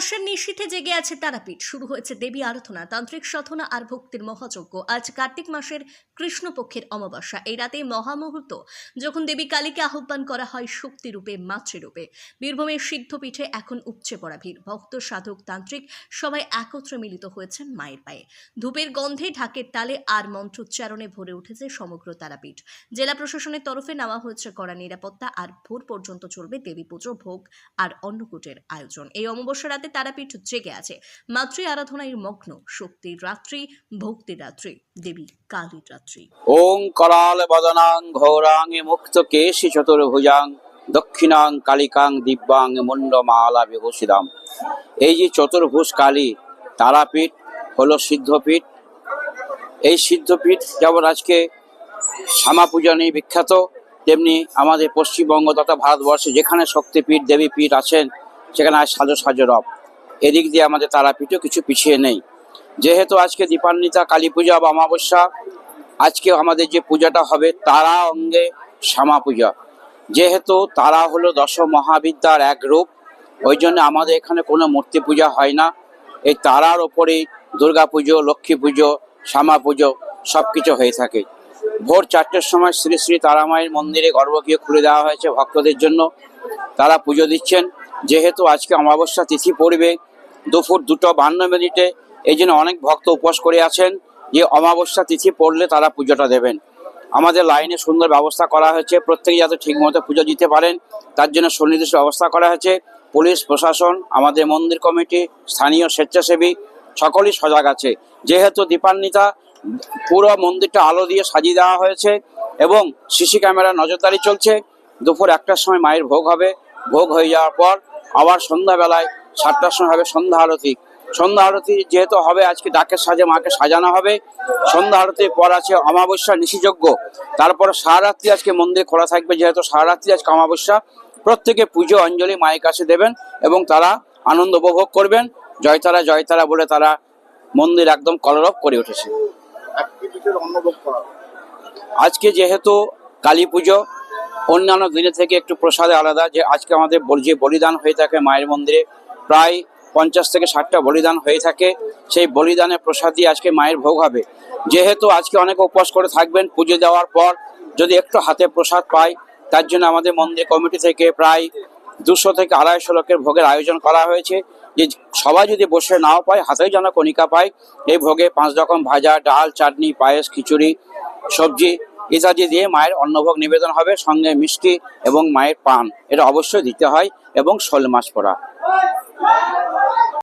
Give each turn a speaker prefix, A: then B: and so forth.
A: অমাবস্যার নিশীথে জেগে আছে তারাপীঠ। শুরু হয়েছে দেবী আরাধনা, তান্ত্রিক সাধনা আর ভক্তির মহাযজ্ঞ। আজ কার্তিক মাসের কৃষ্ণপক্ষের অমাবস্যা। এই রাতে মহামুহূর্ত, যখন দেবী কালীকে আহ্বান করা হয় শক্তিরূপে, মাতৃরূপে। বীরভূমের সিদ্ধপীঠে এখন উপচে পড়া ভিড়। ভক্ত, সাধক, তান্ত্রিক সবাই একত্রে মিলিত হয়েছেন মায়ের পায়ে। ধূপের গন্ধে ঢাকের তালে আর মন্ত্রোচ্চারণে ভরে উঠেছে সমগ্র তারাপীঠ। জেলা প্রশাসনের তরফে নেওয়া হয়েছে কড়া নিরাপত্তা আর ভোর পর্যন্ত চলবে দেবী পুজো, ভোগ আর অন্নকূটের আয়োজন। এই অমাবস্যা রাতে তারাপীঠ জেগে আছে। মাতৃ আরাধনায় মগ্ন, শক্তির রাত্রি, ভক্তির রাত্রি, দেবী কালীর রাত্রি।
B: ওং করাল বদনাং ঘোরাং মুক্ত কেশি চতুর্ভুজাং দক্ষিণাং কালিকাং দিব্যাং মুন্ডমালা বিভূষিদাম এই যে চতুর্ভুজ কালী, তারাপীঠ হলো সিদ্ধপীঠ। এই সিদ্ধপীঠ যেমন আজকে শ্যামা পূজা নিয়ে বিখ্যাত, তেমনি আমাদের পশ্চিমবঙ্গ তথা ভারতবর্ষে যেখানে শক্তিপীঠ, দেবীপীঠ আছেন, সেখানে আজ সাজো সাজো রব। এদিক দিয়ে আমাদের তারাপীঠও কিছু পিছিয়ে নেই। যেহেতু আজকে দীপান্বিতা, কালী পূজা বা অমাবস্যা, আজকে আমাদের যে পূজাটা হবে তারা অঙ্গে শ্যামা পূজা। যেহেতু তারা হলো দশ মহাবিদ্যার এক রূপ, ওই জন্য আমাদের এখানে কোনো মূর্তি পূজা হয় না। এই তারার ওপরেই দুর্গা পুজো, লক্ষ্মী পুজো, শ্যামা পুজো সব কিছু হয়ে থাকে। ভোর চারটের সময় শ্রী শ্রী তারামায়ের মন্দিরে গর্ভগৃহ খুলে দেওয়া হয়েছে ভক্তদের জন্য। তারা পুজো দিচ্ছেন। যেহেতু আজকে অমাবস্যা তিথি পড়বে দুপুর দুটো বান্ন মিনিটে। এই জন্য অনেক ভক্ত উপবাস করে আছেন যে অমাবস্যা তিথি পড়লে তারা পুজোটা দেবেন। আমাদের লাইনে সুন্দর ব্যবস্থা করা হয়েছে। প্রত্যেকে যাতে ঠিকমতো পুজো দিতে পারেন, তার জন্য সুনির্দিষ্ট ব্যবস্থা করা হয়েছে। পুলিশ, প্রশাসন, আমাদের মন্দির কমিটি, স্থানীয় স্বেচ্ছাসেবী, সকলেই সজাগ আছে। যেহেতু দীপান্বিতা, পুরো মন্দিরটা আলো দিয়ে সাজিয়ে দেওয়া হয়েছে এবং সিসি ক্যামেরা নজরদারি চলছে। দুপুর একটার সময় মায়ের ভোগ হবে। ভোগ হয়ে যাওয়ার পর আবার সন্ধ্যাবেলায় সাতটার সময় হবে সন্ধ্যা আরতি। সন্ধ্যা আরতি যেহেতু হবে, আজকে ডাকের সাজে মাকে সাজানো হবে। সন্ধ্যা আরতির পর আছে অমাবস্যা নিশিযজ্ঞ তারপরে সারারাত্রি আজকে মন্দির খোলা থাকবে, যেহেতু সারারাত্রি আজকে অমাবস্যা। প্রত্যেকে পুজো, অঞ্জলি মায়ের কাছে দেবেন এবং তারা আনন্দ উপভোগ করবেন। জয়তারা জয়তারা বলে তারা মন্দির একদম কলরব করে উঠেছে। আজকে যেহেতু কালী পুজো, অন্যান্য দিনে থেকে একটু প্রসাদে আলাদা, যে আজকে আমাদের যে বলিদান হয়ে থাকে মায়ের মন্দিরে প্রায় পঞ্চাশ থেকে ষাটটা বলিদান হয়ে থাকে। সেই বলিদানে প্রসাদ দিয়ে আজকে মায়ের ভোগ হবে। যেহেতু আজকে অনেকে উপবাস করে থাকবেন, পুজো দেওয়ার পর যদি একটু হাতে প্রসাদ পায় তার জন্য আমাদের মন্দির কমিটি থেকে প্রায় দুশো থেকে আড়াইশো লোকের ভোগের আয়োজন করা হয়েছে। যে সবাই যদি বসে নাও পায় হাতেই যেন কণিকা পায়, এই ভোগে পাঁচ রকম ভাজা, ডাল, চাটনি, পায়েস, খিচুড়ি, সবজি ইত্যাদি দিয়ে মায়ের অন্নভোগ নিবেদন হবে। সঙ্গে মিষ্টি এবং মায়ের পান, এটা অবশ্যই দিতে হয় এবং শোল মাছ পড়া। Come